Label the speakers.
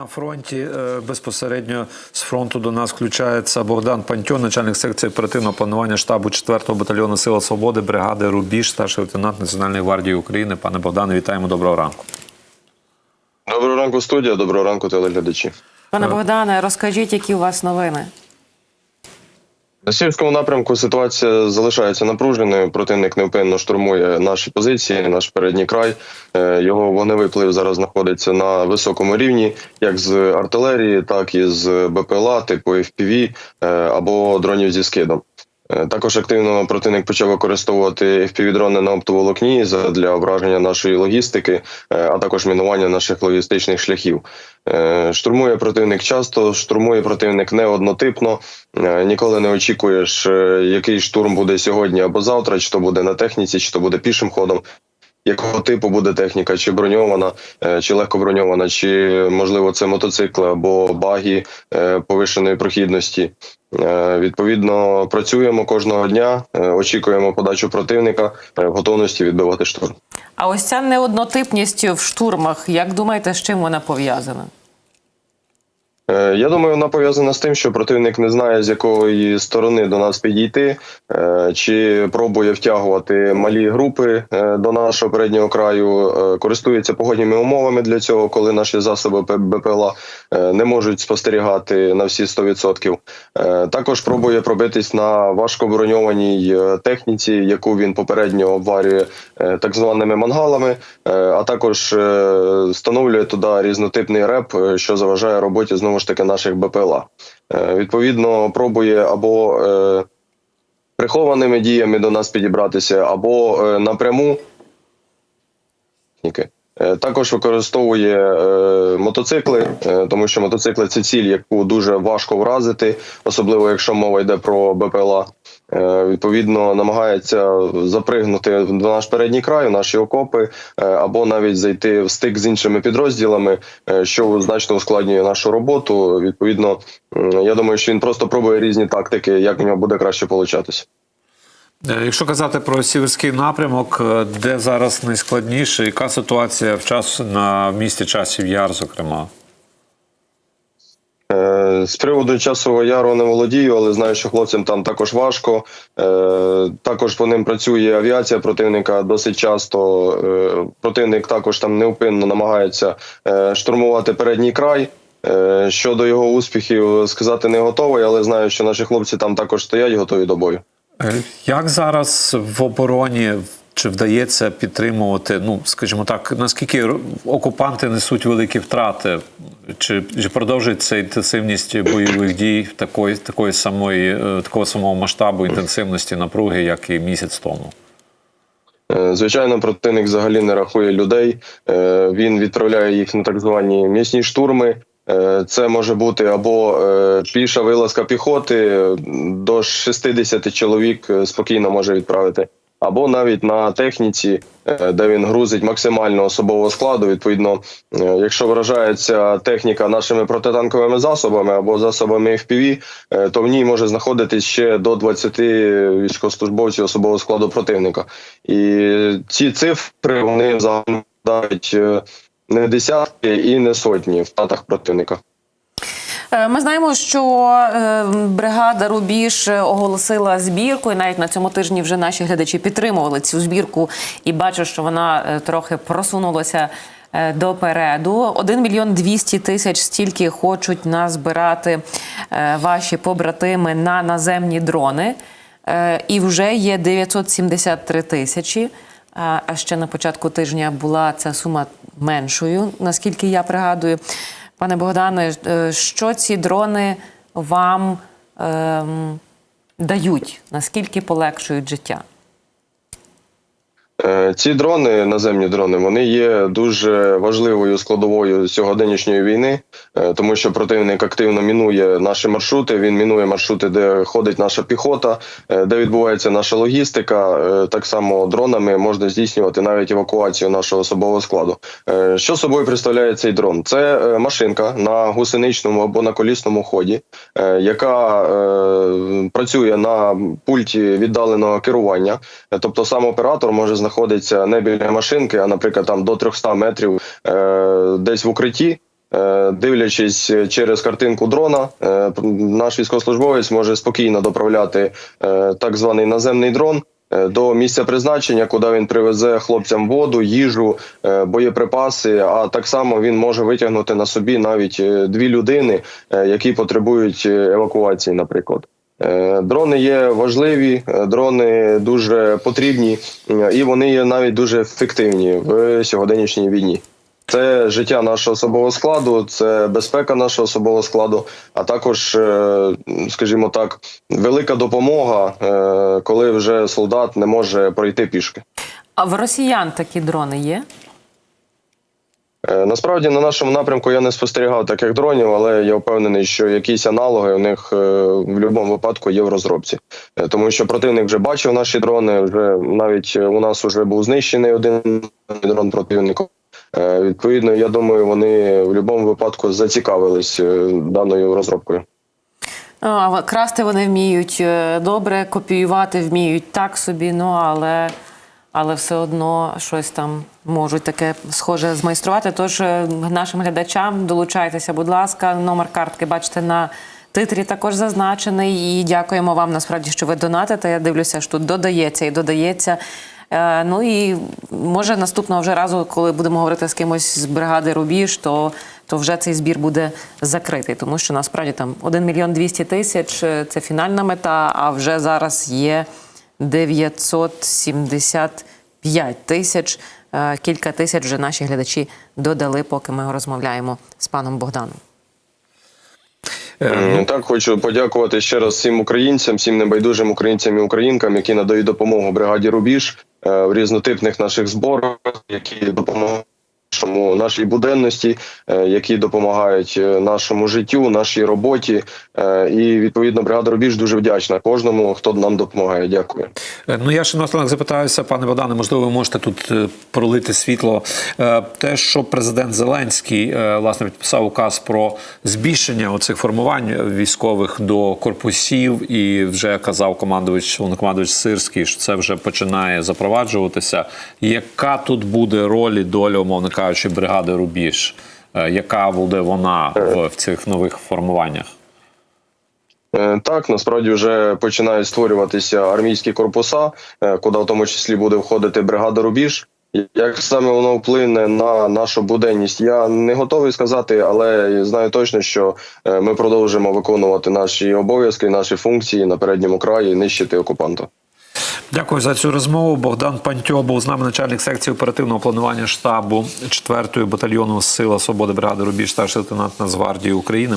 Speaker 1: На фронті е, безпосередньо з фронту до нас включається Богдан Пантьон, начальник секції оперативного планування штабу 4-го батальйону Сила Свободи, бригади Рубіж, старший лейтенант Національної гвардії України. Пане Богдане, вітаємо. Доброго ранку.
Speaker 2: Доброго ранку, студія. Доброго ранку, телеглядачі.
Speaker 3: Пане Богдане, розкажіть, які у вас новини?
Speaker 2: На сільському напрямку ситуація залишається напруженою. Противник невпинно штурмує наші позиції, наш передній край. Е, Його вогневий плив зараз знаходиться на високому рівні, як з артилерії, так і з БПЛА, типу FPV е, або дронів зі скидом. Е, Також активно противник почав використовувати FPV-дрони на оптоволокні для враження нашої логістики, е, а також мінування наших логістичних шляхів. Е, Штурмує противник часто, штурмує противник не однотипно. Ніколи не очікуєш, який штурм буде сьогодні або завтра, чи то буде на техніці, чи то буде пішим ходом. Якого типу буде техніка, чи броньована, чи легко броньована, чи можливо це мотоцикли або баги повишеної прохідності. Е, Відповідно, працюємо кожного дня, е, очікуємо подачу противника е, в готовності відбивати штурм.
Speaker 3: А ось ця неоднотипність в штурмах, як думаєте, з чим вона пов'язана?
Speaker 2: Е, Я думаю, вона пов'язана з тим, що противник не знає, з якої сторони до нас підійти, е, чи пробує втягувати малі групи е, до нашого переднього краю, користується погодніми умовами для цього, коли наші засоби БПЛА не можуть спостерігати на всі 100%. Е, Також пробує пробитись на важкоброньованій техніці, яку він попередньо обварює так званими мангалами, а також встановлює туди різнотипний реп, що заважає роботі знову ж таки наших БПЛА. Е, Відповідно, пробує або е, прихованими діями до нас підібратися, або напряму напряму. Е, Також використовує е, мотоцикли, е, тому що мотоцикли це ціль, яку дуже важко вразити, особливо якщо мова йде про БПЛА. Відповідно, намагається запригнути в наш передній край, в наші окопи, або навіть зайти в стик з іншими підрозділами, що значно ускладнює нашу роботу. Відповідно, я думаю, що він просто пробує різні тактики, як в нього буде краще получатися.
Speaker 1: Е, Якщо казати про сіверський напрямок, е, де зараз найскладніше, яка ситуація в час на місті часів Яр, зокрема?
Speaker 2: Е, З приводу часового яру не володію, але знаю, що хлопцям там також важко. Також по ним працює авіація противника досить часто. Противник також там невпинно намагається штурмувати передній край. Щодо його успіхів сказати не готовий, але знаю, що наші хлопці там також стоять готові до бою.
Speaker 1: Е, Як зараз в обороні чи вдається підтримувати? Ну, скажімо так, наскільки окупанти несуть великі втрати? Чи, чи продовжується інтенсивність бойових дій такої, такої самої, е, такого самого масштабу інтенсивності напруги, як і місяць тому?
Speaker 2: Е, Звичайно, противник взагалі не рахує людей. Він відправляє їх на так звані м'ясні штурми. Е, Це може бути або е, піша вилазка піхоти е, до 60 чоловік е, спокійно може відправити, або навіть на техніці, е, де він грузить максимально особового складу. Відповідно, е, якщо вражається техніка нашими протитанковими засобами або засобами FPV, е, то в ній може знаходитись ще до 20 військовослужбовців особового складу противника. І ці цифри вони задають не десятки і не сотні в втратах противника.
Speaker 3: Е, Ми знаємо, що е, бригада Рубіж оголосила збірку, і навіть на цьому тижні вже наші глядачі підтримували цю збірку і бачу, що вона е, трохи просунулася допереду. 1 мільйон 200 тисяч стільки хочуть назбирати ваші побратими на наземні дрони. І вже є 973 тисячі. А ще на початку тижня була ця сума меншою, наскільки я пригадую. Пане Богдане, е, що ці дрони вам ем, дають? Наскільки полегшують життя?
Speaker 2: Е, Ці дрони, наземні дрони, вони є дуже важливою складовою сьогоденнішньої війни, е, тому що противник активно мінує наші маршрути. Він мінує маршрути, де ходить наша піхота, е, де відбувається наша логістика. Так само дронами можна здійснювати навіть евакуацію нашого особового складу. Що собою представляє цей дрон? Це машинка на гусеничному або на колісному ході, яка працює на пульті віддаленого керування. Тобто сам оператор може знаходитися не біля машинки, а наприклад, там до 300 метрів е, десь в укритті. Е, Дивлячись через картинку дрона, е, наш військовослужбовець може спокійно доправляти так званий наземний дрон до місця призначення, куди він привезе хлопцям воду, їжу, боєприпаси. А так само він може витягнути на собі навіть дві людини, які потребують евакуації, наприклад. Е, Дрони є важливі, е, дрони дуже потрібні, е, і вони є навіть дуже ефективні в сьогоденнішній війні. Це життя нашого особового складу, це безпека нашого особового складу, а також, скажімо так, велика допомога, коли вже солдат не може пройти пішки.
Speaker 3: А в росіян такі дрони є?
Speaker 2: Е, Насправді на нашому напрямку я не спостерігав таких дронів, але я впевнений, що якісь аналоги у них е, в будь-якому випадку є в розробці, Е, тому що противник вже бачив наші дрони. Вже навіть у нас вже був знищений один дрон противника. Відповідно, я думаю, вони в будь-якому випадку зацікавились даною розробкою.
Speaker 3: Красти вони вміють добре, копіювати вміють так собі, ну але, але все одно щось там можуть таке схоже змайструвати. Тож е, нашим глядачам долучайтеся, будь ласка, номер картки бачите на титрі також зазначений. І дякуємо вам насправді, що ви донатите. Я дивлюся, що тут додається і додається. Е, Ну і може наступного вже разу, коли будемо говорити з кимось з бригади Рубіж, то, то вже цей збір буде закритий, тому що насправді там 1 мільйон 200 тисяч е, це фінальна мета, а вже зараз є 975 тисяч. Е, Кілька тисяч вже наші глядачі додали, поки ми розмовляємо з паном Богданом.
Speaker 1: Е,
Speaker 2: Так, хочу подякувати ще раз всім українцям, всім небайдужим українцям і українкам, які надають допомогу бригаді Рубіж е, в різнотипних наших зборах, які допомагають нашому нашій буденності, е, які допомагають е, нашому життю, нашій роботі. Е, І відповідно бригада Рубіж дуже вдячна кожному, хто нам допомагає. Дякую.
Speaker 1: Ну, я ще наостанок запитаюся, пане Богдане, можливо, ви можете тут пролити світло. Те, що президент Зеленський власне підписав указ про збільшення оцих формувань військових до корпусів, і вже казав командувач, головнокомандувач Сирський, що це вже починає запроваджуватися. Яка тут буде роль і доля, умовно кажучи, бригади Рубіж? Е, Яка буде вона в, в цих нових формуваннях?
Speaker 2: Е, Так, насправді вже починають створюватися армійські корпуса, е, куди в тому числі буде входити бригада Рубіж. Як саме воно вплине на нашу буденність, я не готовий сказати, але знаю точно, що ми продовжимо виконувати наші обов'язки, наші функції на передньому краї, нищити окупанта.
Speaker 1: Дякую за цю розмову. Богдан Пантьо був з нами начальник секції оперативного планування штабу 4-ї батальйону Сила Свободи бригади Рубіж, старший лейтенант Нацгвардії України.